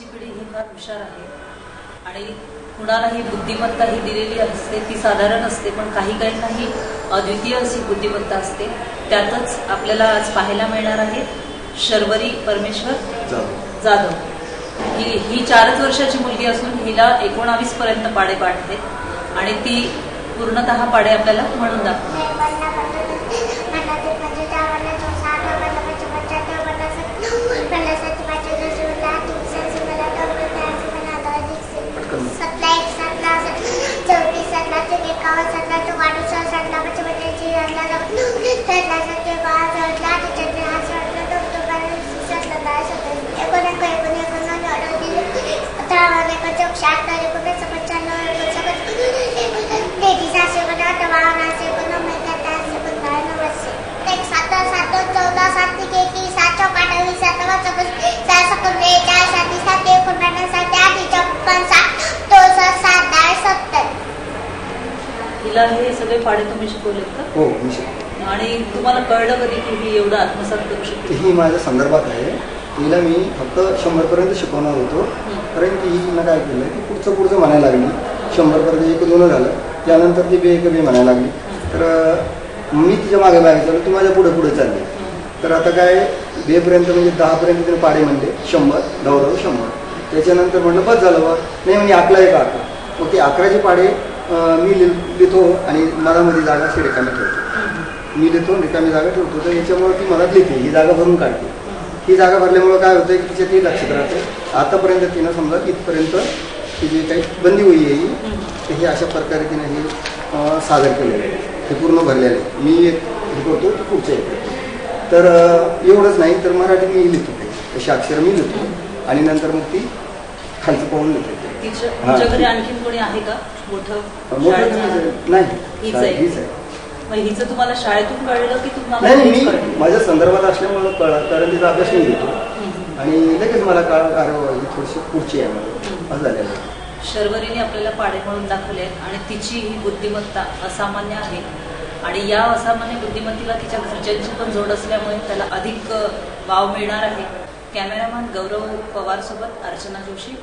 आजची पिढी ही फार हुशार आहे. आणि कुणालाही बुद्धिमत्ता ही दिलेली असते ती साधारण असते पण काही काहींनाही अद्वितीय अशी बुद्धिमत्ता असते. त्यातच आपल्याला आज पाहायला मिळणार आहे शर्वरी परमेश्वर जाधव. ही ही चारच वर्षाची मुलगी असून हिला एकोणावीस पर्यंत पाडे पाठते आणि ती पूर्णतः पाडे आपल्याला म्हणून दाखवते. हिला हे सगळे पाडे तुम्ही शिकवलेत का? हो मी शिकवले आणि तुम्हाला कळलं कधी की ही एवढं आत्मसात करू शकते? ही माझ्या संदर्भात आहे. तिला मी फक्त शंभरपर्यंत शिकवणार होतो. कारण की हिनं काय केलं की पुढचं पुढचं म्हणायला लागली. शंभरपर्यंत एक दोन झालं त्यानंतर ती बे एक बे म्हणायला लागली. तर मी तिच्यामागे मागे चालू ती माझ्या पुढे पुढे चालली. तर आता काय बेपर्यंत म्हणजे दहापर्यंत तिने पाडे म्हणले. शंभर धाव धाव शंभर. त्याच्यानंतर म्हटलं बस झालं बा. नाही म्हणजे अकरा एक अकरा. मग ते अकराचे पाडे मी लिह- लिहितो आणि मधामध्ये जागा रिकामी ठेवतो. मी लिहितो रिकामी जागा ठेवतो. तर याच्यामुळे ती मला लिहिते ही जागा भरून काढते. ही जागा भरल्यामुळं काय होतं की तिच्या ती लक्षात राहते. आतापर्यंत तिनं समजा इथपर्यंत ती जी काही बंदी होई आहे तर ही अशा प्रकारे तिनं हे सादर केलेलं आहे. हे पूर्ण भरलेलं आहे. मी एक हे करतो ती पुढचं एक तर एवढंच नाही तर मराठी मी लिहितो तशी अक्षरं मी लिहितो. आणि नंतर मग ती खालचं पाहून लिहिते. आणखीन कोणी आहे का? मोठं मोठं नाही. हीच आहे. मग हिचं तुम्हाला शाळेतून कळलं की तुम्हाला नाही मी? माझ्या संदर्भात असल्यामुळं कळलं कारण तिचा अभ्यास मी घेतो. आणि लगेच मला काळ अरे वा, थोडीशी पुढची आहे मला. असं झालेलं आहे. शर्वरीने आपल्याला पाडे म्हणून दाखवले आणि तिची ही बुद्धिमत्ता असामान्य आहे. आणि या असामान्य बुद्धिमत्तेला तिच्या घरच्यांची पण जोड असल्यामुळे त्याला अधिक वाव मिळणार आहे. कॅमेरामॅन गौरव पवार सोबत अर्चना जोशी.